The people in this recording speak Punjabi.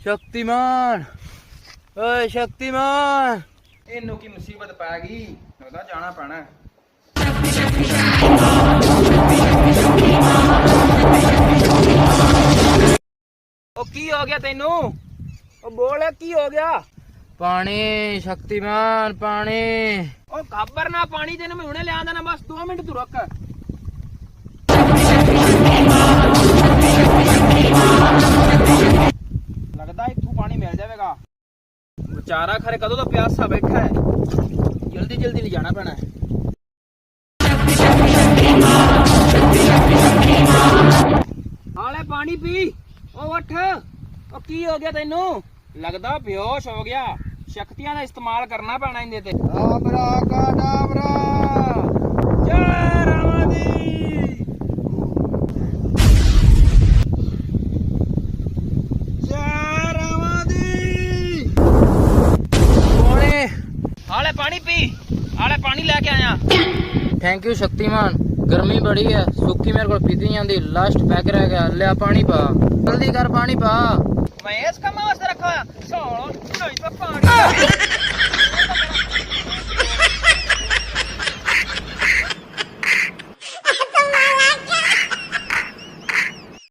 ਸ਼ਕਤੀਮਾਨ। ਓਏ ਸ਼ਕਤੀਮਾਨ। ਇਹਨੂੰ ਕੀ ਮੁਸੀਬਤ ਪੈ ਗਈ? ਲੱਗਦਾ ਜਾਣਾ ਪੈਣਾ। ਉਹ ਕੀ ਹੋ ਗਿਆ ਤੈਨੂੰ? ਉਹ ਬੋਲ ਕੀ ਹੋ ਗਿਆ? ਪਾਣੀ ਸ਼ਕਤੀਮਾਨ ਪਾਣੀ। ਉਹ ਖਬਰ ਨਾ ਪਾਣੀ ਤੈਨੂੰ ਮੈਂ ਹੁਣੇ ਲਿਆਂਦਾ ਨਾ ਬਸ 2 ਮਿੰਟ ਤੂੰ ਰੁਕ। ਲੱਗਦਾ ਇੱਥੋਂ ਪਾਣੀ ਮਿਲ ਜਾਵੇਗਾ। ਵਿਚਾਰਾ ਖਰੇ ਕਦੋਂ ਦਾ ਪਿਆਸਾ ਬੈਠਾ ਹੈ। ਜਲਦੀ ਜਲਦੀ ਲੈ ਜਾਣਾ ਪੈਣਾ ਹੈ। ਹਾਲੇ ਪਾਣੀ ਪੀ। ਉਹ ਉੱਠ। ਉਹ ਕੀ ਹੋ ਗਿਆ ਤੈਨੂੰ? ਲੱਗਦਾ ਬੇਹੋਸ਼ ਹੋ ਗਿਆ। ਸ਼ਕਤੀਆਂ ਦਾ ਇਸਤੇਮਾਲ ਕਰਨਾ ਪੈਣਾ ਇਹਦੇ ਤੇ। ਆਬਰਾ ਕਾਡਾਬਰਾ ਜੈ ਰਾਮਾ ਦੀ ਜੈ ਰਾਮਾ ਦੀ ਪਾਣੀ ਹਾਲੇ ਪਾਣੀ ਪੀ ਹਾਲੇ ਪਾਣੀ ਲੈ ਕੇ ਆਇਆ। ਥੈਂਕ ਯੂ ਸ਼ਕਤੀਮਾਨ ਗਰਮੀ ਬੜੀ ਹੈ ਸੁੱਕੀ ਮੇਰੇ ਕੋਲ ਪੀਤੀ ਨਹੀਂ ਜਾਂਦੀ ਲਾਸਟ ਪੈਕ ਰਹਿ ਗਿਆ ਲਿਆ ਪਾਣੀ ਪਾ। ਜਲਦੀ ਕਰ ਪਾਣੀ ਪਾ। ਮੈਂ ਇਸ ਕੰਮ ਵਾਸਤੇ ਰੱਖਿਆ ਸੋਣ ਨਹੀਂ ਤਾਂ ਪਾਣੀ।